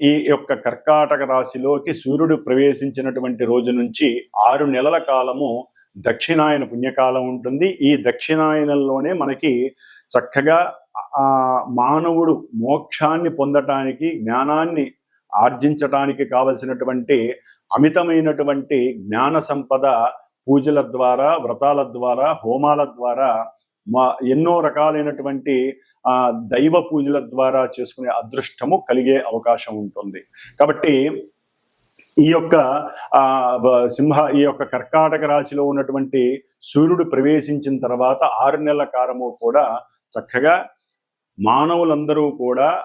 ఈ యొక్క కర్కాటక రాశిలోకి సూర్యుడు ప్రవేశించినటువంటి రోజు నుంచి ఆరు నెలల కాలము దక్షిణాయన పుణ్యకాలం ఉంటుంది. ఈ దక్షిణాయనంలోనే మనకి చక్కగా మానవుడు మోక్షాన్ని పొందటానికి జ్ఞానాన్ని ఆర్జించటానికి కావలసినటువంటి అమితమైనటువంటి జ్ఞాన సంపద పూజల ద్వారా వ్రతాల ద్వారా హోమాల ద్వారా మా ఎన్నో రకాలైనటువంటి ఆ దైవ పూజల ద్వారా చేసుకునే అదృష్టము కలిగే అవకాశం ఉంటుంది. కాబట్టి ఈ యొక్క ఆ సింహ ఈ యొక్క కర్కాటక రాశిలో ఉన్నటువంటి సూర్యుడు ప్రవేశించిన తర్వాత ఆరు నెలల కాలము కూడా చక్కగా మానవులందరూ కూడా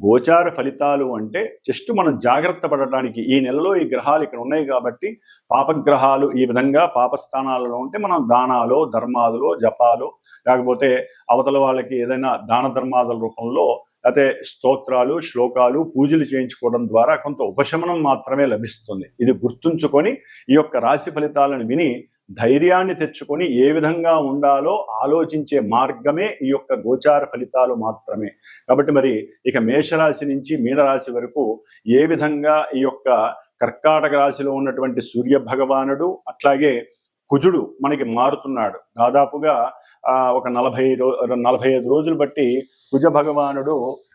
గోచార ఫలితాలు అంటే జస్ట్ మనం జాగ్రత్త పడటానికి ఈ నెలలో ఈ గ్రహాలు ఇక్కడ ఉన్నాయి కాబట్టి పాపగ్రహాలు ఈ విధంగా పాపస్థానాలలో ఉంటే మనం దానాలు ధర్మాదులు జపాలు లేకపోతే అవతల వాళ్ళకి ఏదైనా దాన ధర్మాదుల రూపంలో అయితే స్తోత్రాలు శ్లోకాలు పూజలు చేయించుకోవడం ద్వారా కొంత ఉపశమనం మాత్రమే లభిస్తుంది. ఇది గుర్తుంచుకొని ఈ యొక్క రాశి ఫలితాలను విని ధైర్యాన్ని తెచ్చుకొని ఏ విధంగా ఉండాలో ఆలోచించే మార్గమే ఈ యొక్క గోచార ఫలితాలు మాత్రమే. కాబట్టి మరి ఇక మేషరాశి నుంచి మీనరాశి వరకు ఏ విధంగా ఈ యొక్క కర్కాటక రాశిలో ఉన్నటువంటి సూర్య భగవానుడు అట్లాగే కుజుడు మనకి మారుతున్నాడు. దాదాపుగా ఒక నలభై రో నలభై ఐదు రోజులు బట్టి కుజ భగవానుడు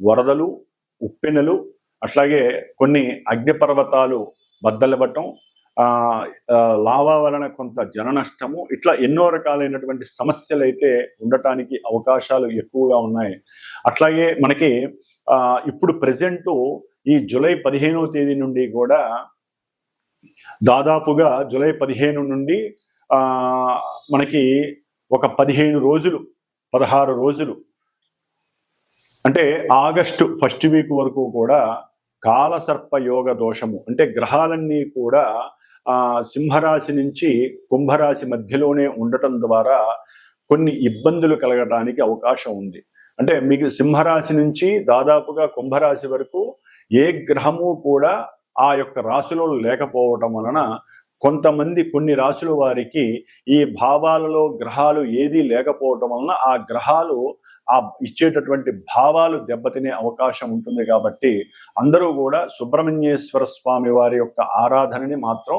వరదలు ఉప్పెనలు అట్లాగే కొన్ని అగ్నిపర్వతాలు బద్దలవ్వటం లావా వలన కొంత జన నష్టము ఇట్లా ఎన్నో రకాలైనటువంటి సమస్యలు అయితే ఉండటానికి అవకాశాలు ఎక్కువగా ఉన్నాయి. అట్లాగే మనకి ఇప్పుడు ప్రజెంటు ఈ జూలై పదిహేనవ తేదీ నుండి కూడా దాదాపుగా జూలై పదిహేను నుండి మనకి ఒక పదిహేను రోజులు పదహారు రోజులు అంటే ఆగస్టు ఫస్ట్ వీక్ వరకు కూడా కాలసర్ప యోగ దోషము అంటే గ్రహాలన్నీ కూడా ఆ సింహరాశి నుంచి కుంభరాశి మధ్యలోనే ఉండటం ద్వారా కొన్ని ఇబ్బందులు కలగడానికి అవకాశం ఉంది. అంటే మీకు సింహరాశి నుంచి దాదాపుగా కుంభరాశి వరకు ఏ గ్రహము కూడా ఆ యొక్క రాశిలో లేకపోవటం వలన కొంతమంది కొన్ని రాశుల వారికి ఈ భావాలలో గ్రహాలు ఏదీ లేకపోవటం వలన ఆ గ్రహాలు ఆ ఇచ్చేటటువంటి భావాలు దెబ్బతినే అవకాశం ఉంటుంది కాబట్టి అందరూ కూడా సుబ్రహ్మణ్యేశ్వర స్వామి వారి యొక్క ఆరాధనని మాత్రం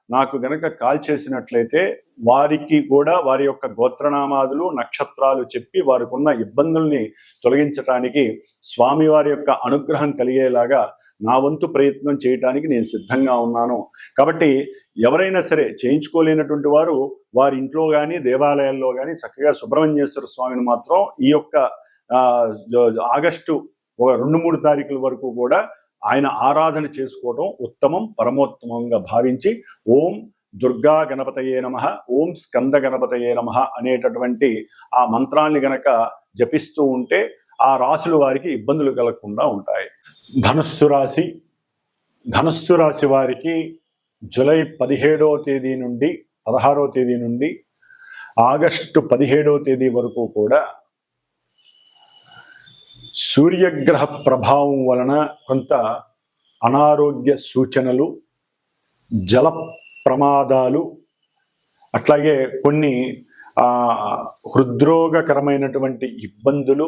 నాకు గనక కాల్ చేసినట్లయితే వారికి కూడా వారి యొక్క గోత్రనామాదులు నక్షత్రాలు చెప్పి వారికున్న ఇబ్బందుల్ని తొలగించటానికి స్వామివారి యొక్క అనుగ్రహం కలిగేలాగా నా వంతు ప్రయత్నం చేయటానికి నేను సిద్ధంగా ఉన్నాను. కాబట్టి ఎవరైనా సరే చేయించుకోలేనటువంటి వారు వారి ఇంట్లో కానీ దేవాలయాల్లో కానీ చక్కగా సుబ్రహ్మణ్యేశ్వర స్వామిని మాత్రం ఈ యొక్క ఆగస్టు ఒక రెండు మూడు తారీఖుల వరకు కూడా ఆయన ఆరాధన చేసుకోవడం ఉత్తమం పరమోత్తమంగా భావించి ఓం దుర్గా గణపతయే నమ ఓం స్కంద గణపతయే నమ అనేటటువంటి ఆ మంత్రాన్ని గనక జపిస్తూ ఉంటే ఆ రాశుల వారికి ఇబ్బందులు కలగకుండా ఉంటాయి. ధనస్సు రాశి ధనస్సు రాశి వారికి జూలై పదిహేడవ తేదీ నుండి పదహారవ తేదీ నుండి ఆగస్టు పదిహేడవ తేదీ వరకు కూడా సూర్యగ్రహ ప్రభావం వలన కొంత అనారోగ్య సూచనలు జల ప్రమాదాలు అట్లాగే కొన్ని హృద్రోగకరమైనటువంటి ఇబ్బందులు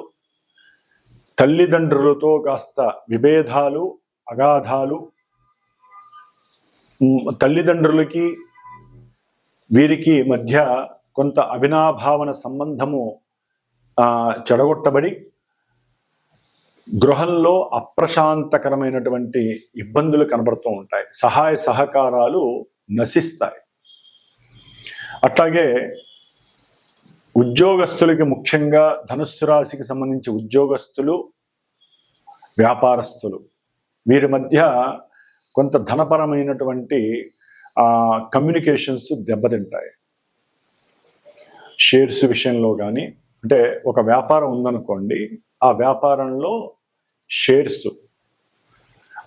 తల్లిదండ్రులతో కాస్త విభేదాలు అగాధాలు తల్లిదండ్రులకి వీరికి మధ్య కొంత అవినాభావన సంబంధము చెడగొట్టబడి గృహంలో అప్రశాంతకరమైనటువంటి ఇబ్బందులు కనబడుతూ ఉంటాయి. సహాయ సహకారాలు నశిస్తాయి. అట్లాగే ఉద్యోగస్తులకి ముఖ్యంగా ధనుస్సు రాశికి సంబంధించి ఉద్యోగస్తులు వ్యాపారస్తులు వీరి మధ్య కొంత ధనపరమైనటువంటి కమ్యూనికేషన్స్ దెబ్బతింటాయి. షేర్స్ విషయంలో కానీ అంటే ఒక వ్యాపారం ఉందనుకోండి ఆ వ్యాపారంలో షేర్స్.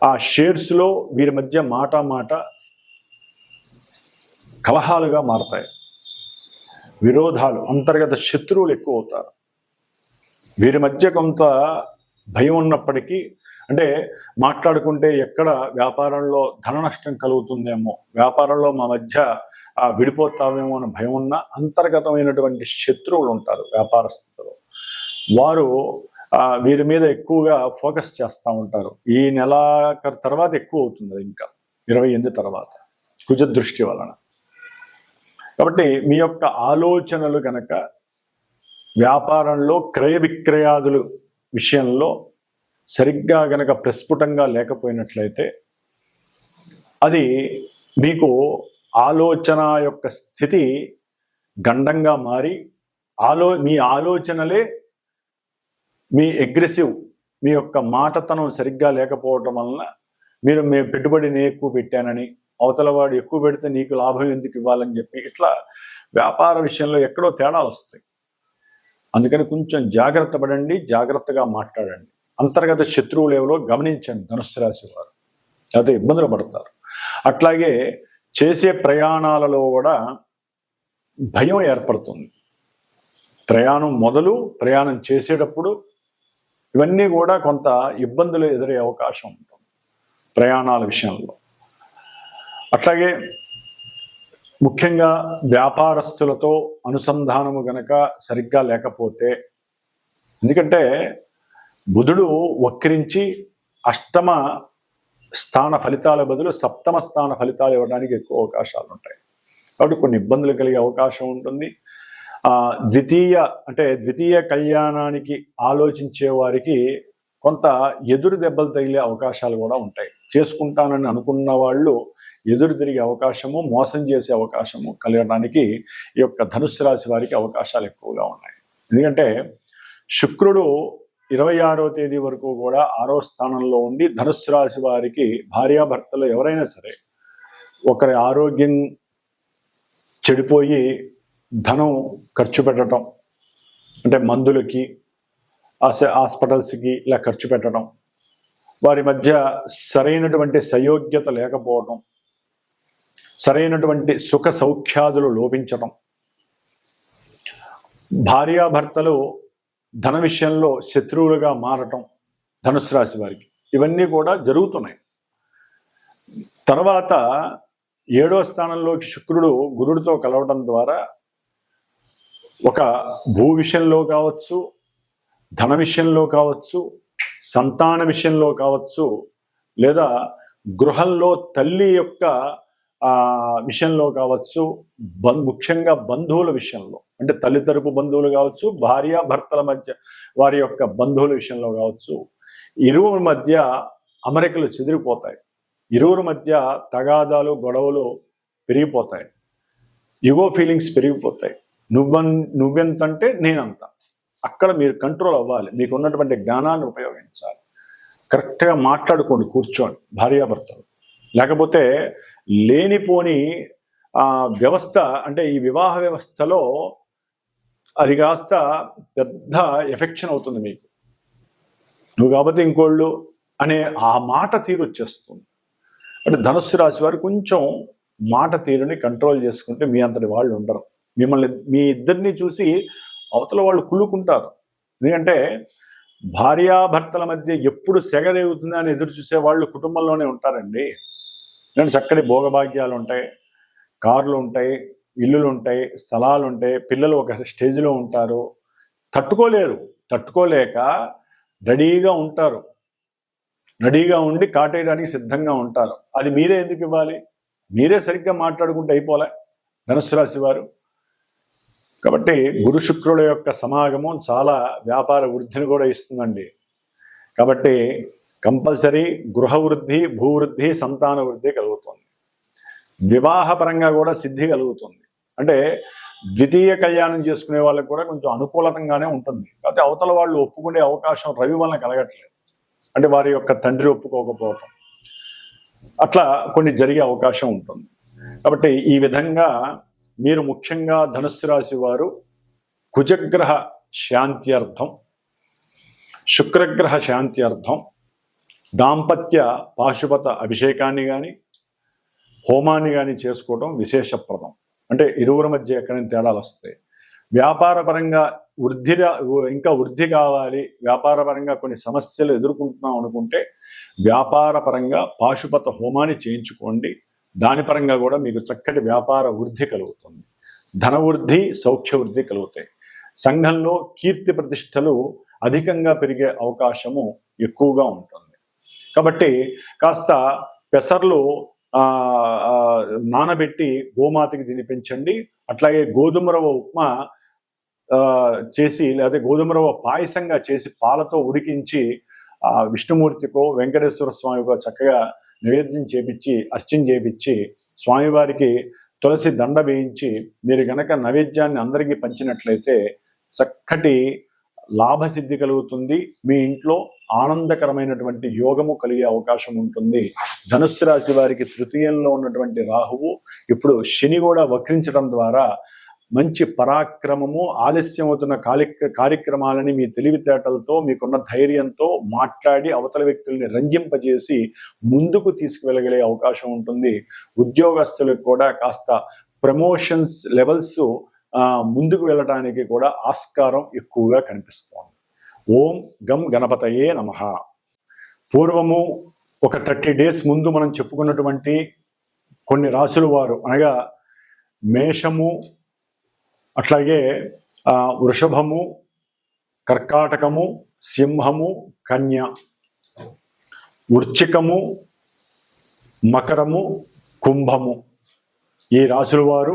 ఆ షేర్స్లో వీరి మధ్య మాట మాట కలహాలుగా మారతాయి. విరోధాలు అంతర్గత శత్రువులు ఎక్కువ అవుతారు వీరి మధ్య కొంత భయం ఉన్నప్పటికీ అంటే మాట్లాడుకుంటే ఎక్కడ వ్యాపారంలో ధన నష్టం కలుగుతుందేమో వ్యాపారంలో మా మధ్య ఆ, విడిపోతామేమో అన్న భయం ఉన్న అంతర్గతమైనటువంటి శత్రువులు ఉంటారు వ్యాపారస్తులు. వారు వీరి మీద ఎక్కువగా ఫోకస్ చేస్తూ ఉంటారు. ఈ నెలాఖరు తర్వాత ఎక్కువ అవుతుంది ఇంకా. ఇరవై ఎనిమిది తర్వాత. కుజ దృష్టి వలన. కాబట్టి మీ యొక్క ఆలోచనలు కనుక వ్యాపారంలో క్రయ విక్రయాదులు విషయంలో సరిగ్గా గనక ప్రస్ఫుటంగా లేకపోయినట్లయితే అది మీకు ఆలోచన యొక్క స్థితి గండంగా మారి ఆలో మీ ఆలోచనలే మీ అగ్రెసివ్ మీ యొక్క మాటతనం సరిగ్గా లేకపోవటం వలన మీరు మీ పెట్టుబడిని ఎక్కువ పెట్టానని అవతల వాడు ఎక్కువ పెడితే నీకు లాభం ఎందుకు ఇవ్వాలని చెప్పి ఇట్లా వ్యాపార విషయంలో ఎక్కడో తేడాలు వస్తాయి. అందుకని కొంచెం జాగ్రత్త పడండి జాగ్రత్తగా మాట్లాడండి. అంతర్గత శత్రువులు ఎవరో గమనించండి ధనుసు రాశి వారు. లేకపోతే ఇబ్బందులు పడతారు. అట్లాగే చేసే ప్రయాణాలలో కూడా భయం ఏర్పడుతుంది. ప్రయాణం మొదలు ప్రయాణం చేసేటప్పుడు ఇవన్నీ కూడా కొంత ఇబ్బందులు ఎదురయ్యే అవకాశం ఉంటుంది ప్రయాణాల విషయంలో. అట్లాగే ముఖ్యంగా వ్యాపారస్తులతో అనుసంధానము గనక సరిగ్గా లేకపోతే ఎందుకంటే బుధుడు వక్రించి అష్టమ స్థాన ఫలితాల బదులు సప్తమ స్థాన ఫలితాలు ఇవ్వడానికి ఎక్కువ అవకాశాలు ఉంటాయి. కాబట్టి కొన్ని ఇబ్బందులు కలిగే అవకాశం ఉంటుంది. ద్వితీయ అంటే ద్వితీయ కళ్యాణానికి ఆలోచించే వారికి కొంత ఎదురు దెబ్బలు తగిలే అవకాశాలు కూడా ఉంటాయి. చేసుకుంటానని అనుకున్న వాళ్ళు ఎదురు తిరిగే అవకాశము మోసం చేసే అవకాశము కలగడానికి ఈ యొక్క ధనుస్సు రాశి వారికి అవకాశాలు ఎక్కువగా ఉన్నాయి. ఎందుకంటే శుక్రుడు ఇరవై ఆరో తేదీ వరకు కూడా ఆరో స్థానంలో ఉండి ధనుస్సు రాశి వారికి భార్యాభర్తలు ఎవరైనా సరే ఒకరి ఆరోగ్యం చెడిపోయి ధనం ఖర్చు పెట్టడం అంటే మందులకి హాస్పిటల్స్కి ఇలా ఖర్చు పెట్టడం వారి మధ్య సరైనటువంటి సయోగ్యత లేకపోవడం సరైనటువంటి సుఖ సౌఖ్యాదులు లోపించడం భార్యాభర్తలు ధన విషయంలో శత్రువులుగా మారటం ధనుసు రాశి వారికి. ఇవన్నీ కూడా జరుగుతున్నాయి. తర్వాత ఏడో స్థానంలోకి శుక్రుడు గురుడితో కలవడం ద్వారా ఒక భూ విషయంలో కావచ్చు ధన విషయంలో కావచ్చు సంతాన విషయంలో కావచ్చు లేదా గృహంలో తల్లి యొక్క విషయంలో కావచ్చు బం- ముఖ్యంగా బంధువుల విషయంలో అంటే తల్లితరపు బంధువులు కావచ్చు భార్య భర్తల మధ్య వారి యొక్క బంధువుల విషయంలో కావచ్చు ఇరువురి మధ్య అమరికలు చెదిరిపోతాయి. ఇరువురి మధ్య తగాదాలు గొడవలు పెరిగిపోతాయి. ఇగో ఫీలింగ్స్ పెరిగిపోతాయి. నువ్వన్ నువ్వెంతంటే నేనంత. అక్కడ మీరు కంట్రోల్ అవ్వాలి. మీకు ఉన్నటువంటి జ్ఞానాన్ని ఉపయోగించాలి. కరెక్ట్గా మాట్లాడుకోండి కూర్చోండి భార్యాభర్తలు లేకపోతే లేనిపోని ఆ, వ్యవస్థ అంటే ఈ వివాహ వ్యవస్థలో అది కాస్త పెద్ద ఎఫెక్షన్ అవుతుంది మీకు. నువ్వు కాబట్టి ఇంకోళ్ళు అనే ఆ మాట తీరు వచ్చేస్తుంది. అంటే ధనుస్సు రాశి వారు కొంచెం మాట తీరుని కంట్రోల్ చేసుకుంటే మీ అంతటి వాళ్ళు ఉండరు. మిమ్మల్ని మీ ఇద్దరిని చూసి అవతల వాళ్ళు కుళ్ళుకుంటారు. ఎందుకంటే భార్యాభర్తల మధ్య ఎప్పుడు సెగరేగుతుందా అని ఎదురు చూసే వాళ్ళు కుటుంబంలోనే ఉంటారండి. ఎందుకంటే చక్కటి భోగభాగ్యాలు ఉంటాయి. కార్లు ఉంటాయి ఇల్లులు ఉంటాయి స్థలాలు ఉంటాయి. పిల్లలు ఒక స్టేజ్లో ఉంటారు. తట్టుకోలేరు. తట్టుకోలేక రెడీగా ఉంటారు. రెడీగా ఉండి కాటేయడానికి సిద్ధంగా ఉంటారు. అది మీరే ఎందుకు ఇవ్వాలి? మీరే సరిగ్గా మాట్లాడుకుంటే అయిపోలే ధనుసు రాశి వారు. కాబట్టి గురు శుక్రుల యొక్క సమాగమం చాలా వ్యాపార వృద్ధిని కూడా ఇస్తుందండి. కాబట్టి కంపల్సరీ గృహ వృద్ధి భూవృద్ధి సంతాన వృద్ధి కలుగుతుంది. వివాహపరంగా కూడా సిద్ధి కలుగుతుంది. అంటే ద్వితీయ కళ్యాణం చేసుకునే వాళ్ళకి కూడా కొంచెం అనుకూలతంగానే ఉంటుంది. కాకపోతే అవతల వాళ్ళు ఒప్పుకునే అవకాశం రవి వలన కలగట్లేదు. అంటే వారి యొక్క తండ్రి ఒప్పుకోకపోవటం. అట్లా కొన్ని జరిగే అవకాశం ఉంటుంది. కాబట్టి ఈ విధంగా మీరు ముఖ్యంగా ధనుస్సు రాశి వారు కుజగ్రహ శాంత్యర్థం శుక్రగ్రహ శాంత్యర్థం దాంపత్య పాశుపత అభిషేకాన్ని కానీ హోమాన్ని కానీ చేసుకోవడం విశేషప్రదం. అంటే ఇరువురి మధ్య ఎక్కడైనా తేడాలు వస్తాయి వ్యాపారపరంగా వృద్ధిగా ఇంకా వృద్ధి కావాలి. వ్యాపారపరంగా కొన్ని సమస్యలు ఎదుర్కొంటున్నాం అనుకుంటే వ్యాపారపరంగా పాశుపత హోమాన్ని చేయించుకోండి. దాని పరంగా కూడా మీకు చక్కటి వ్యాపార వృద్ధి కలుగుతుంది. ధన వృద్ధి సౌఖ్య వృద్ధి కలుగుతాయి. సంఘంలో కీర్తి ప్రతిష్టలు అధికంగా పెరిగే అవకాశము ఎక్కువగా ఉంటుంది. కాబట్టి కాస్త పెసర్లు నానబెట్టి గోమాతకి తినిపించండి అట్లాగే గోధుమ రవ్వ ఉప్మా చేసి లేదా గోధుమ రవ్వ పాయసంగా చేసి పాలతో ఉడికించి ఆ విష్ణుమూర్తికో వెంకటేశ్వర స్వామికో చక్కగా నివేదన చేపించి అర్చన చేపించి స్వామివారికి తులసి దండ వేయించి మీరు గనక నైవేద్యాన్ని అందరికీ పంచినట్లయితే చక్కటి లాభసిద్ధి కలుగుతుంది. మీ ఇంట్లో ఆనందకరమైనటువంటి యోగము కలిగే అవకాశం ఉంటుంది. ధనుస్సు రాశి వారికి తృతీయంలో ఉన్నటువంటి రాహువు ఇప్పుడు శని కూడా వక్రించడం ద్వారా మంచి పరాక్రమము ఆలస్యం అవుతున్న కార్యక్రమాలని మీ తెలివితేటలతో మీకున్న ధైర్యంతో మాట్లాడి అవతల వ్యక్తుల్ని రంజింపజేసి ముందుకు తీసుకువెళ్ళగలిగే అవకాశం ఉంటుంది. ఉద్యోగస్తులకు కూడా కాస్త ప్రమోషన్స్ లెవెల్స్ ముందుకు వెళ్ళటానికి కూడా ఆస్కారం ఎక్కువగా కనిపిస్తోంది. ఓం గం గణపతయే నమ. పూర్వము ఒక థర్టీ డేస్ ముందు మనం చెప్పుకున్నటువంటి కొన్ని రాసుల వారు అనగా మేషము అట్లాగే వృషభము కర్కాటకము సింహము కన్య వృచ్చికము మకరము కుంభము ఈ రాసుల వారు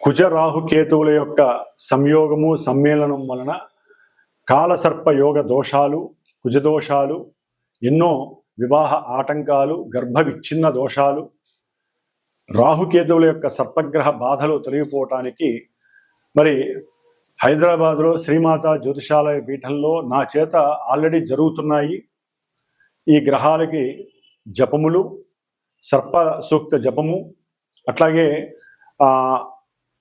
కుజ యొక్క సంయోగము సమ్మేళనం వలన కాలసర్ప యోగ దోషాలు కుజదోషాలు ఎన్నో వివాహ ఆటంకాలు గర్భ విచ్ఛిన్న దోషాలు రాహుకేతువుల యొక్క సర్పగ్రహ బాధలు తొలగిపోవటానికి మరి హైదరాబాద్లో శ్రీమాత జ్యోతిషాలయ పీఠంలో నా చేత ఆల్రెడీ జరుగుతున్నాయి ఈ గ్రహాలకి జపములు సర్ప సూక్త జపము అట్లాగే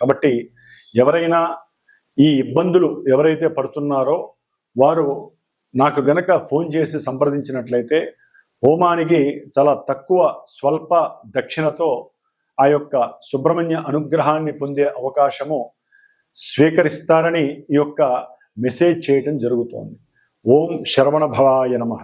కాబట్టి ఎవరైనా ఈ ఇబ్బందులు ఎవరైతే పడుతున్నారో వారు నాకు గనక ఫోన్ చేసి సంప్రదించినట్లయితే హోమానికి చాలా తక్కువ స్వల్ప దక్షిణతో ఆ యొక్క సుబ్రహ్మణ్య అనుగ్రహాన్ని పొందే అవకాశము స్వీకరిస్తారని ఈ యొక్క మెసేజ్ చేయటం జరుగుతోంది. ఓం శరవణ భవాయ నమః.